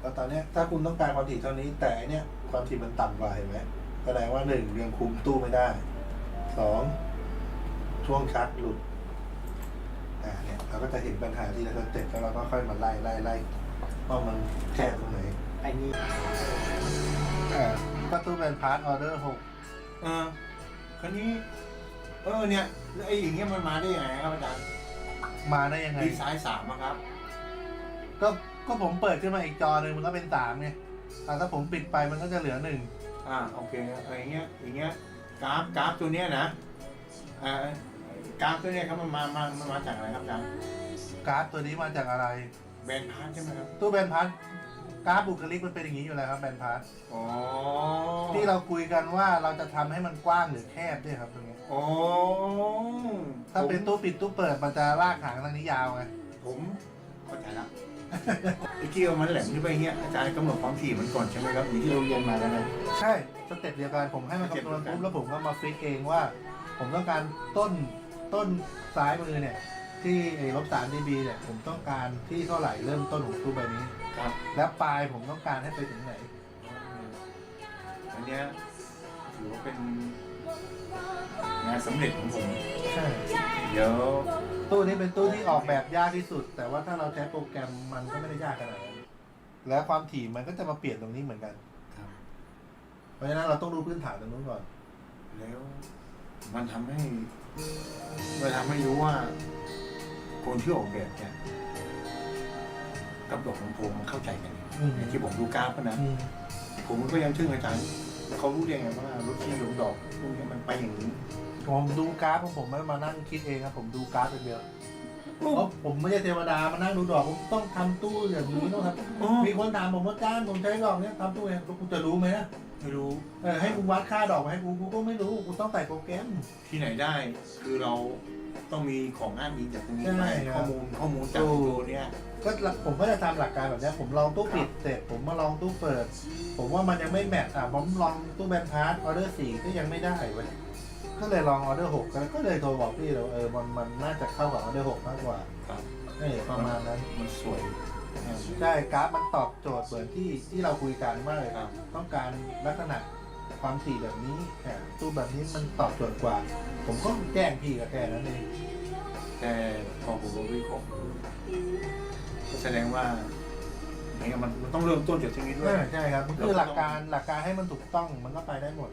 แล้วตอนเนี้ยถ้าคุณต้องการความถี่เท่านี้ แต่อันเนี้ยความถี่มันต่ำกว่าเห็นไหมแสดงว่าหนึ่งยังคุมตู้ไม่ได้สองช่วงชาร์จหลุดอ่าเนี่ยเราก็จะเห็นปัญหาที่เราสเต็ปแล้วเราก็ค่อยมาไล่ไล่ไล่ว่ามันแค่ตรงไหนไอ้นี่อ่าประตูเป็นพาร์ทออเดอร์หกเออคราวนี้ เออเนี่ยแล้วไอ้อย่างเงี้ยมันมาได้ยังไงครับอาจารย์มาได้ยังไงดีไซน์สามอะครับ ก็ก็ผมเปิดขึ้นมาอีกจอหนึ่งมันก็เป็นสามไงอ่าถ้าผมปิดไปมันก็จะเหลือหนึ่งอ่าโอเคอะไรอย่างเงี้ยอย่างเงี้ยกราฟกราฟตัวเนี้ยนะอ่ากราฟตัวเนี้ยครับมันมามามันมาจากอะไรครับอาจารย์การ์ดตัวนี้มาจากอะไร แบรนด์พาร์ทใช่ไหมครับตู้แบนพัทการ์ดบุคลิกมันเป็นอย่างนี้อยู่แล้วครับแบนพัทอ๋อที่เราคุยกันว่าเราจะทำให้มันกว้างหรือแคบด้วยครับตรงนี้โอ้ถ้าเป็นตู้ปิดตู้เปิดมันจะลากหางทางนี้ยาวไงผมเข้าใจละ ไอ้เกี่ยวมันแหลมขึ้นไปเงี้ยอาจารย์กำหนดความถี่มันก่อนใช่ไหมครับอย่างที่เราเรียนมาแล้วนะใช่สเต็ปเดียวกันผมให้มันคำนวณปุ๊บแล้วผมก็มาฟิกเองว่า ผมต้องการต้นต้นซ้ายมือเนี่ย ที่ไอ้ลบสามดีบีเนี่ยผมต้องการที่เท่าไหร่เริ่มต้นของตู้ใบนี้ครับ แล้วปลายผมต้องการให้ไปถึงไหน อันเนี้ยถือว่าเป็นงานสำเร็จของผม ใช่ เดี๋ยว ตู้นี้เป็นตู้ที่ออกแบบยากที่สุด แต่ว่าถ้าเราใช้โปรแกรมมันก็ไม่ได้ยากขนาดนั้นแล้วความถี่มันก็จะมาเปลี่ยนตรงนี้เหมือนกัน ครับ เพราะฉะนั้นเราต้องดูพื้นฐานตรงนู้นก่อน แล้วมันทำให้มันทำให้รู้ว่า คนที่ออกแบบเนี่ยกับดอกลำโพงมันเข้าใจกันอืม อย่างที่ผมดูกราฟอะนะอืมผมก็ยังทึ่งอาจารย์เขารู้ได้ไงว่ารถที่หลงดอกพวกนี้มันไปอย่างนี้ ผมดูกราฟของผมไม่มานั่งคิดเองครับผมดูกราฟเป็นเดียวเพราะผมไม่ใช่เทวดามานั่งดูดอกผมต้องทำตู้อย่างนี้ต้องทอ๋อำมีคนถามผมว่าจ้างผมใช้ดอกเนี้ยทำตู้เองกูจะรู้ไหมนะไม่รู้เออให้กูวัดค่าดอกมาให้กูกูก็ไม่รู้กูต้องใส่โปรแกรม ที่ไหนได้ คือเราต้องมีของอ้างอิงจากตรงนี้ใช่ไปครับ ข้อมูลข้อมูลจากถูกตัวเนี้ยก็หลักผมก็จะทำหลักการแบบเนี้ยผมลองตู้ปิดเสร็จผมมาลองตู้เปิด ผมว่ามันยังไม่แมทอะผมลองตู้แบนพาร์ทออเดอร์สี่ก็ยังไม่ได้เว้ย ก็เลยลองออเดอร์หกก็เลยโทรบอกพี่เราเออมันมันน่าจะเข้ากับออเดอร์หกมากกว่าครับเออประมาณนั้นมันสวย ใช่กราฟมันตอบโจทย์เหมือนที่ที่เราคุยกันมากเลยครับ ต้องการลักษณะความถี่แบบนี้อะตู้แบบนี้มันตอบโจทย์กว่า ผมก็แจ้งพี่กับแกนั้นเองแต่พอผมวิเคราะห์ก็แสดงว่าเนี่ยมันมันต้องเริ่มต้นจากตรงนี้ด้วยใช่ครับมันคือหลักการหลักการให้มันถูกต้องมันก็ไปได้หมด